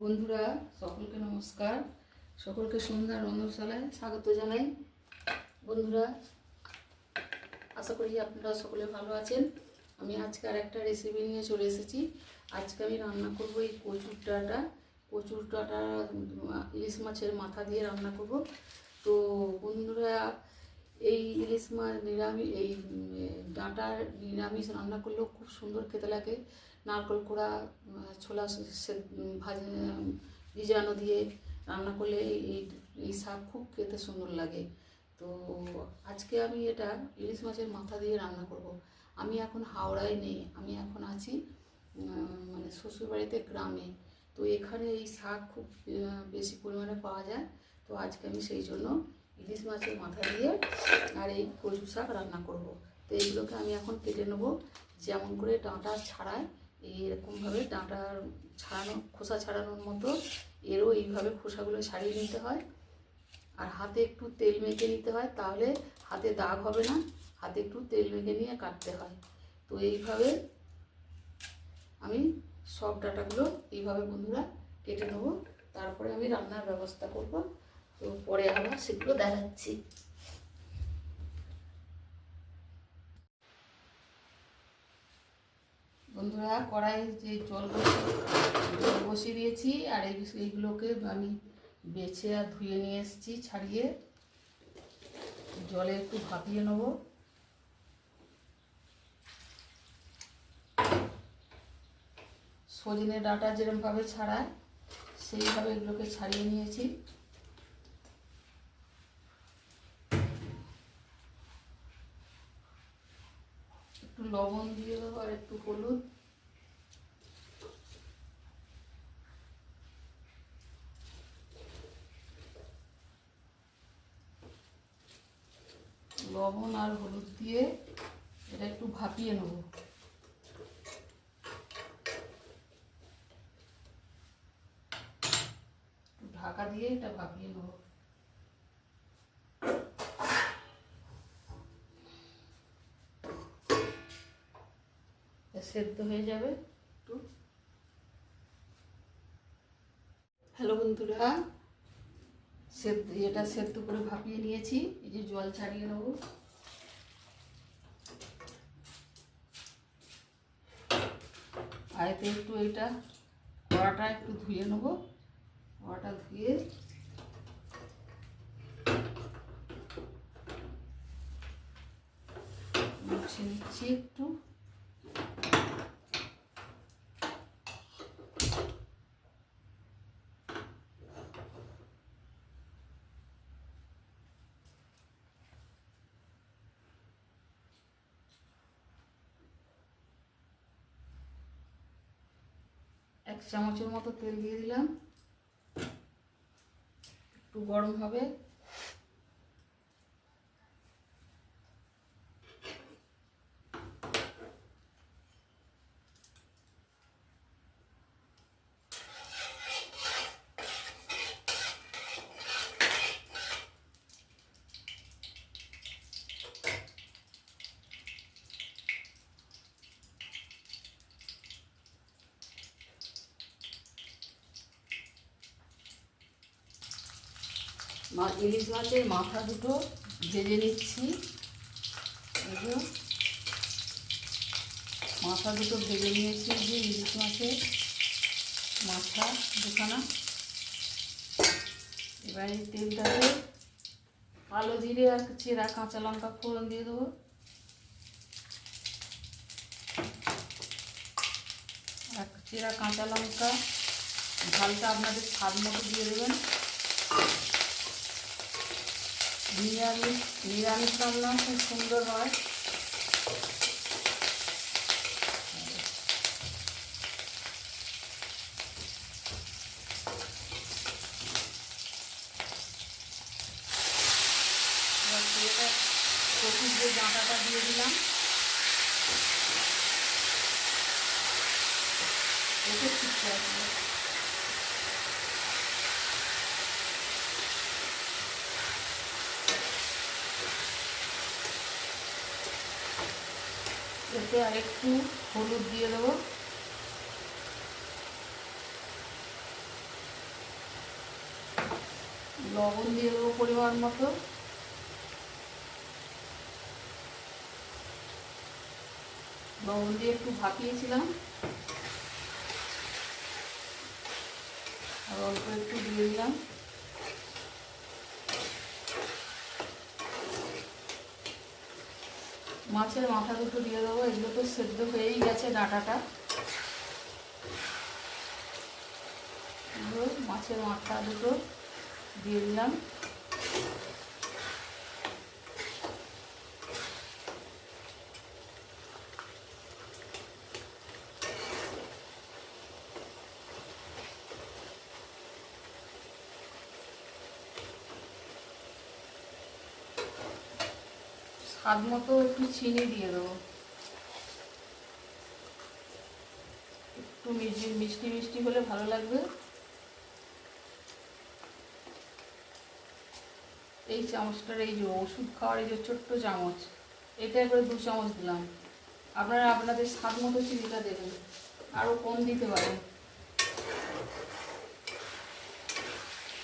বন্ধুরা, সকলকে নমস্কার। সকলকে সন্ধ্যা রন্ধনশালায় স্বাগত জানাই। বন্ধুরা, আশা করি আপনারা সকলে ভালো আছেন। আমি আজকে আর একটা রেসিপি নিয়ে চলে এসেছি। আজকে আমি রান্না করব এই কচুর ডাঁটা। কচুর ডাঁটা ইলিশ মাছের মাথা দিয়ে রান্না করব। তো বন্ধুরা, এই ইলিশ মাছ নিরামিষ এই ডাঁটার নিরামিষ রান্না করলেও খুব সুন্দর খেতে লাগে। নারকল কোড়া ছোলা ভাজা ভিজানো দিয়ে রান্না করলে এই এই শাক খুব খেতে সুন্দর লাগে। তো আজকে আমি এটা ইলিশ মাছের মাথা দিয়ে রান্না করব। আমি এখন হাওড়ায় নেই, আমি এখন আছি মানে শ্বশুরবাড়িতে গ্রামে। তো এখানে এই শাক খুব বেশি পরিমাণে পাওয়া যায়। তো আজকে আমি সেই জন্য ইলিশ মাছের মাথা দিয়ে আর এই কচু শাক রান্না করব। তো এইগুলোকে আমি এখন কেটে নেব, যেমন করে ডাঁটা ছাড়ায় এইরকমভাবে ডাঁটার ছাড়ানো, খোসা ছাড়ানোর মতো এরও এইভাবে খোসাগুলো ছাড়িয়ে নিতে হয়। আর হাতে একটু তেল মেখে নিতে হয়, তাহলে হাতে দাগ হবে না, হাতে একটু তেল মেখে নিয়ে কাটতে হয়। তো এইভাবে আমি সব ডাটাগুলো এইভাবে বন্ধুরা কেটে নেব। তারপরে আমি রান্নার ব্যবস্থা করব। তো পরে আবার সেগুলো দেখাচ্ছি। বন্ধুরা কড়াই যে জল জল বসিয়ে দিয়েছি, আর এই এইগুলোকে আমি বেছে আর ধুয়ে নিয়ে এসেছি ছাড়িয়ে। জলে একটু ভাপিয়ে নেব। সজনে ডাঁটা যেরকমভাবে ছাড়ায়, সেইভাবে এগুলোকে ছাড়িয়ে নিয়েছি। একটু লবণ দিয়ে দেবো আর একটু হলুদ। লবণ আর হলুদ দিয়ে এটা একটু ভাপিয়ে নেব। ঢাকা দিয়ে এটা ভাপিয়ে নেব। সেদ্ধ হয়ে যাবে। একটু হ্যালো বন্ধুরা। সেদ্ধ এটা সেদ্ধ করে ভাপিয়ে নিয়েছি। এই যে জল ছাড়িয়ে নেব। আর এতে একটু এটা কড়াটা একটু ধুয়ে নেব। কড়াটা ধুয়ে মুছে নিচ্ছি একটু। চামচের মতো তেল দিয়ে দিলাম। একটু গরম হবে। ইলিশ মাছের মাথা দুটো ভেজে নিচ্ছি। মাথা দুটো ভেজে নিয়েছি যে ইলিশ মাছের মাথা দুখানা। এবার তেলটাতে কালো জিরে আর চেরা কাঁচা লঙ্কা ফোড়ন দিয়ে দেবো। আর চেরা কাঁচা লঙ্কা ঝালটা আপনাদের স্বাদ মতো দিয়ে দেবেন। নিরামিষ নিরামিষ রান্না খুব সুন্দর হয়। কচুর যে ডাঁটাটা দিয়ে দিলাম। এতে ঠিক আছে মধ্যে আর একটু হলুদ দিয়ে দেবো। লবণ দিয়ে দেবো পরিমাণ মতো। লবণ দিয়ে একটু ভাপিয়েছিলাম। আর অল্প একটু দিয়ে দিলাম। মাছের মাথা দুটো দিয়ে দেবো, এগুলো তো সেদ্ধ হয়েই গেছে ডাঁটাটা। মাছের মাথা দুটো দিয়ে দিলাম। স্বাদ মতো একটু চিনি দিয়ে দেবো। একটু মিষ্টি মিষ্টি মিষ্টি হলে ভালো লাগবে। এই চামচটার এই যে ওষুধ খাওয়ার এই যে ছোট্ট চামচ, এটা করে দু চামচ দিলাম। আপনারা আপনাদের স্বাদ মতো চিনিটা দেবেন। আরও কম দিতে পারেন।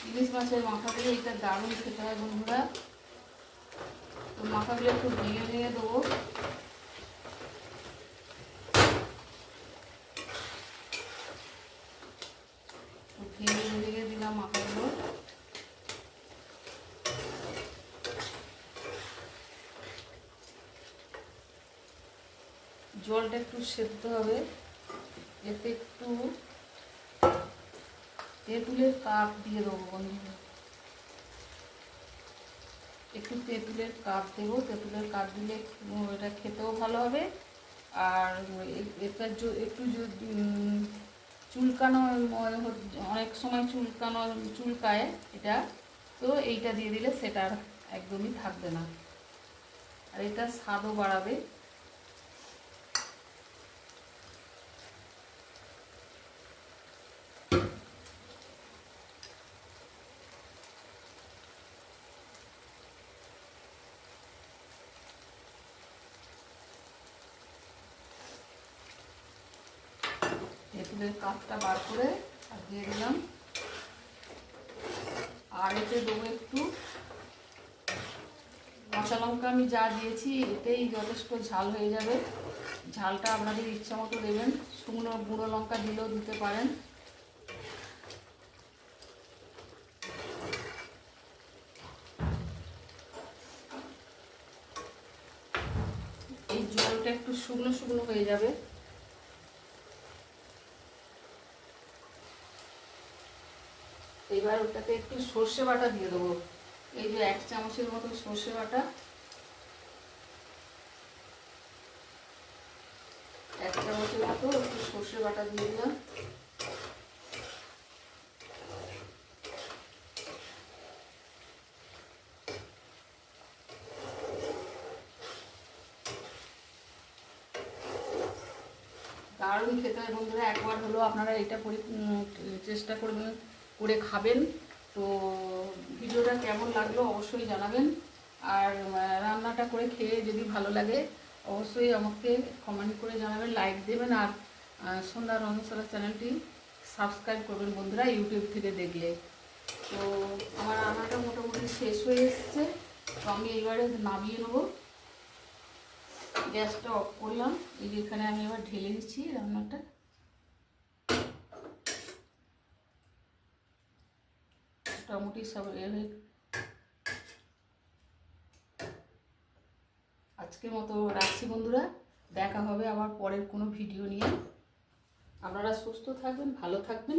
ইলিশ মাছের মাথা দিয়ে এটা দারুণ খেতে হয় বন্ধুরা। তো মাথাগুলো একটু ভেঙে ভেঙে দেবো ভেঙে ভেঙে দিলাম মাথাগুলো জলটা একটু সেদ্ধ হবে। এতে একটু তেঁতুলের কাপ দিয়ে দেবো বন্ধুরা। একটু তেঁতুলের কাপ দেবো। তেঁতুলের কাপ দিলে এটা খেতেও ভালো হবে। আর এটা একটু চুলকানো অনেক সময় চুলকানো চুলকায় এটা। তো এইটা দিয়ে দিলে সেটা আর একদমই থাকবে না। আর এটা স্বাদও বাড়াবে। তেঁতুলের কাপটা বার করে দিয়ে দিলাম। আর এতে দেবো একটু কাঁচা লঙ্কা। আমি যা দিয়েছি, এতেই যথেষ্ট ঝাল হয়ে যাবে। ঝালটা আপনাদের ইচ্ছা মতো দেবেন। শুকনো গুঁড়ো লঙ্কা দিলেও দিতে পারেন। এই জলটা একটু শুকনো শুকনো হয়ে যাবে। এবার ওটাতে একটু সর্ষে বাটা দিয়ে দেবো। এই যে এক চামচের মতো সর্ষে বাটা। এক চামচের মতো একটু সর্ষে বাটা দিয়ে দিলাম। দারুণ খেতে হয় বন্ধুরা, একবার হলো আপনারা এটা চেষ্টা করবেন। করে খাবেন। তো ভিডিওটা কেমন লাগল অবশ্যই জানাবেন। আর রান্নাটা করে খেয়ে যদি ভালো লাগে, অবশ্যই আমাকে কমেন্ট করে জানাবেন লাইক দেবেন। আর সন্ধ্যা রন্ধশালা চ্যানেলটি সাবস্ক্রাইব করবেন বন্ধুরা ইউটিউব থেকে দেখলে। তো আমার রান্নাটা মোটামুটি শেষ হয়ে এসছে। তো আমি এবারে নামিয়ে নেব। গ্যাসটা অফ করলাম। এই যে এখানে আমি এবার ঢেলে দিচ্ছি রান্নাটা। মোটামুটি সব এ হয়ে আজকের মতো রাখছি বন্ধুরা। দেখা হবে আবার পরের কোনো ভিডিও নিয়ে। আপনারা সুস্থ থাকবেন, ভালো থাকবেন।